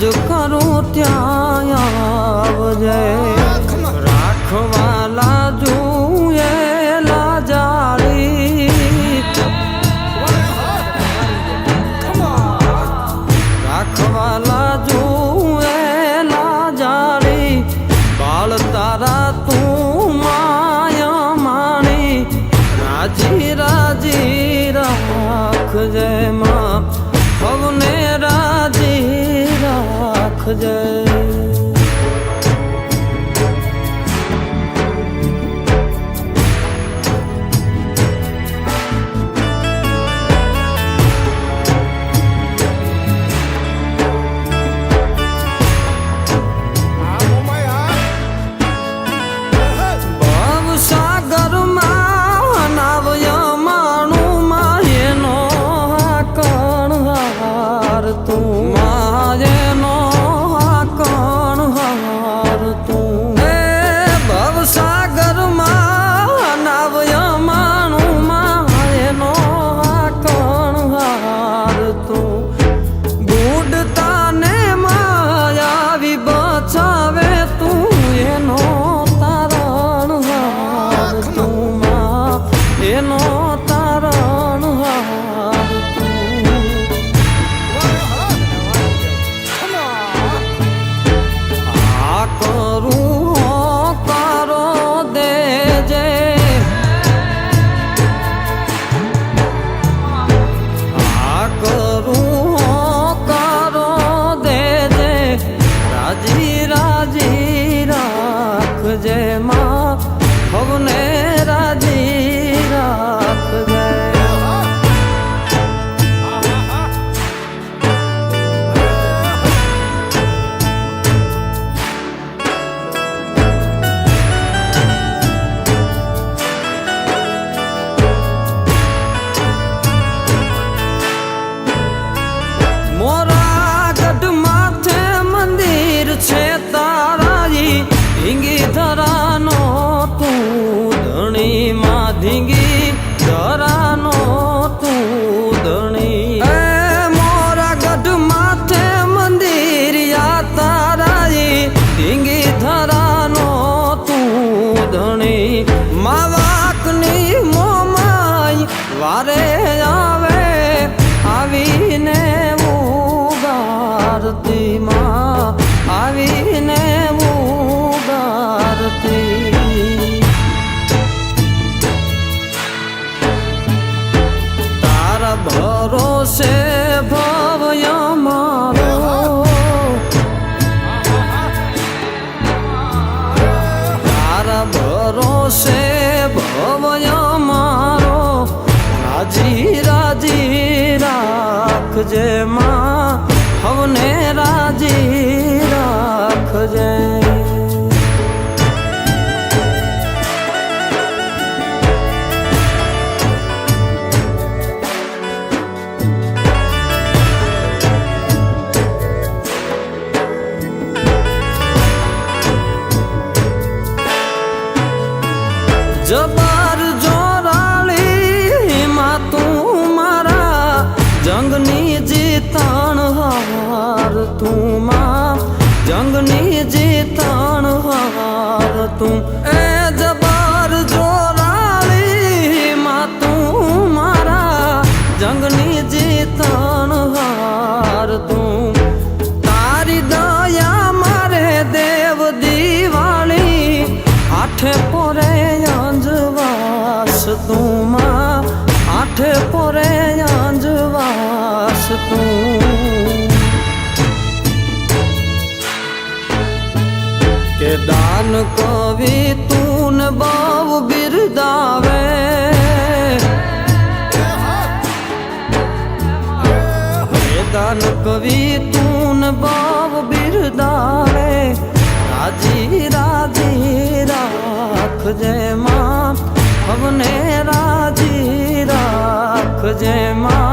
જ કરું ત્યાં આવજે. વારે આવે આવીને ઉગારતી માં આવીને ઉગારતી. તારા ભરોસે ભવ્ય મારો તારા ભરોસે ભવ્ય ਰਾਜੀ ਰਾਜੀ ਰਾਖ ਜੇ ਮਾਂ જે તાણ હાર તું માં જંગની જે તાણ હાર દાન કવિ તું બાવ બિરદાવે. દાન કવિ તું બાવ બિરદાવે. રાજી રાજી, રાખજે માં અમને રાજી, રાખજે માં